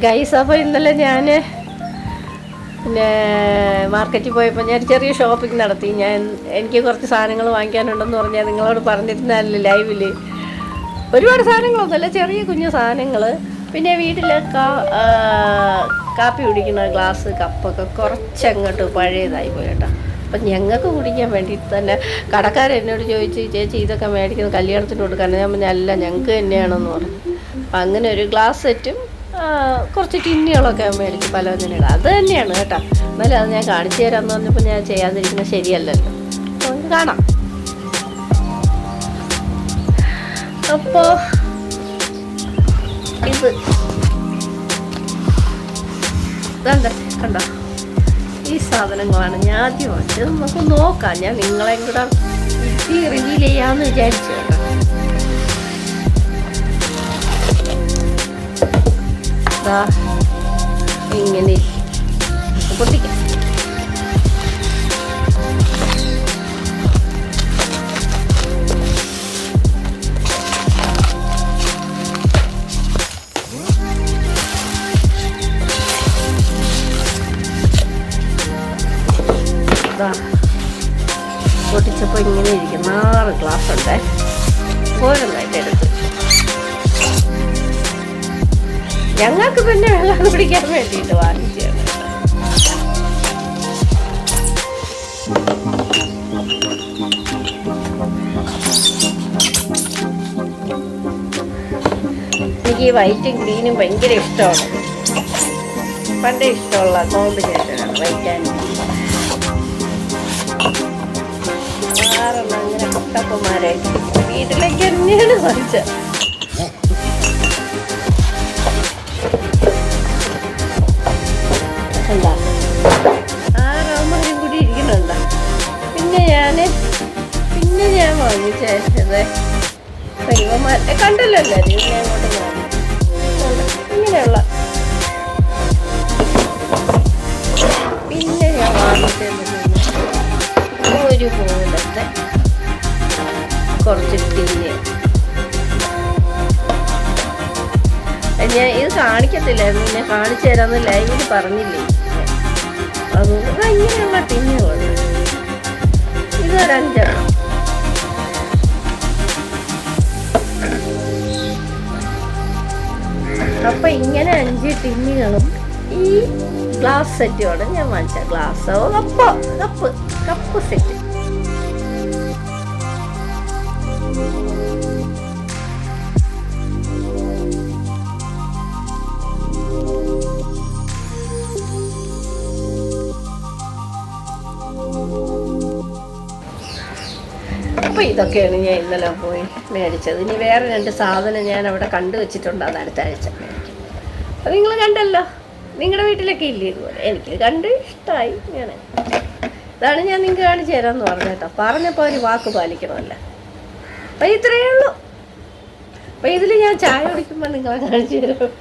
Guys അപ്പോൾ ഇന്നലെ ഞാൻ പിന്നെ മാർക്കറ്റിൽ പോയപ്പോൾ ഞാൻ ചെറിയ ഷോപ്പിംഗ് നടത്തി. ഞാൻ എനിക്ക് കുറച്ച് സാധനങ്ങൾ വാങ്ങിക്കാനുണ്ടെന്ന് പറഞ്ഞാൽ നിങ്ങളോട് പറഞ്ഞിരുന്നല്ലേ ലൈവിൽ ഒരുപാട് സാധനങ്ങളൊന്നുമല്ല ചെറിയ കുഞ്ഞു സാധനങ്ങൾ പിന്നെ വീട്ടിൽ കാപ്പി കുടിക്കുന്ന ഗ്ലാസ് കപ്പൊക്കെ കുറച്ചങ്ങോട്ട് പഴയതായി പോയി അപ്പം ഞങ്ങൾക്ക് കുടിക്കാൻ വേണ്ടിയിട്ട് തന്നെ കടക്കാരൻ എന്നോട് ചോദിച്ചു ചേച്ചി ഇതൊക്കെ മേടിക്കുന്നത് കല്യാണത്തിന് കൊടുക്കാൻ ഞാൻ പറഞ്ഞാൽ അല്ല ഞങ്ങൾക്ക് തന്നെയാണെന്ന് പറഞ്ഞു. അപ്പം അങ്ങനെ ഒരു ഗ്ലാസ് സെറ്റും കുറച്ച് ടിന്നുകളൊക്കെ മേടിച്ച് പലവ്യഞ്ജനങ്ങൾ അത് തന്നെയാണ് കേട്ടോ. എന്നാലും അത് ഞാൻ കാണിച്ചു തരാമെന്ന് പറഞ്ഞപ്പോൾ ഞാൻ ചെയ്യാതിരിക്കുന്നത് ശരിയല്ലല്ലോ. അപ്പോൾ കാണാം. അപ്പോൾ ഇത് ഇതാണ്ട കണ്ടോ? ഈ സാധനങ്ങളാണ് ഞാൻ ആദ്യം വാങ്ങിച്ചത് നമുക്ക് നോക്കാം. ഞാൻ നിങ്ങളെ കൂടെ റിവീൽ ചെയ്യാമെന്ന് വിചാരിച്ചു ഇങ്ങനെ പൊട്ടിക്കാം പൊട്ടിച്ചപ്പോൾ ഇങ്ങനെ ഇരിക്കുന്ന ആറ് ഗ്ലാസ് ഉണ്ട് ഓരോന്നായിട്ട് എടുത്ത് ഞങ്ങൾക്ക് പിന്നെ വെള്ളം കുടിക്കാൻ വേണ്ടിയിട്ട് വാങ്ങിച്ചാണ് എനിക്ക് ഈ വൈറ്റും ഗ്രീനും ഭയങ്കര ഇഷ്ടമാണ്. പണ്ടേ ഇഷ്ടമുള്ള കോമ്പിനേഷനാണ് വൈറ്റ് ആൻഡ് ആറെണ്ണം അങ്ങനെ കുട്ടപ്പന്മാരെ വീട്ടിലേക്ക് തന്നെയാണ് വാങ്ങിച്ചത്. പിന്നെ ഞാൻ പിന്നെ ഞാൻ വാങ്ങിച്ചത് ദൈവമാരെ കണ്ടല്ലോ എല്ലാവരും ഞാൻ അങ്ങോട്ട്? ഇങ്ങനെയുള്ള. പിന്നെ ഞാൻ വാങ്ങിച്ചത് ഒരു പോലത്തെ കുറച്ച് ടീന് ഞാൻ ഇത് കാണിക്കത്തില്ലായിരുന്നു ഞാൻ കാണിച്ചു തരാമെന്ന് ലൈവിൽ പറഞ്ഞില്ലേ? ഇതൊരഞ്ചെണ്ണം അപ്പൊ ഇങ്ങനെ അഞ്ച് ടിന്നുകളും ഈ ഗ്ലാസ് സെറ്റുമാണ് ഞാൻ വാങ്ങിച്ച glass cup cup cup set അപ്പോൾ ഇതൊക്കെയാണ് ഞാൻ ഇന്നലെ പോയി മേടിച്ചത്. ഇനി വേറെ രണ്ട് സാധനം ഞാൻ അവിടെ കണ്ടു വെച്ചിട്ടുണ്ട്. അത് അടുത്ത ആഴ്ച മേടിക്കും. നിങ്ങൾ കണ്ടല്ലോ. നിങ്ങളുടെ വീട്ടിലൊക്കെ ഇല്ലേ ഇതുപോലെ? എനിക്ക് കണ്ട് ഇഷ്ടമായി ഞാൻ ഇതാണ് ഞാൻ നിങ്ങൾക്ക് കാണിച്ചു തരാമെന്ന് പറഞ്ഞു കേട്ടോ. പറഞ്ഞപ്പോൾ ഒരു വാക്ക് പാലിക്കണമല്ല. അപ്പം ഇത്രയേ ഉള്ളൂ. അപ്പം ഇതിൽ ഞാൻ ചായ കുടിക്കുമ്പോൾ നിങ്ങളെ കാണിച്ചു തരാം.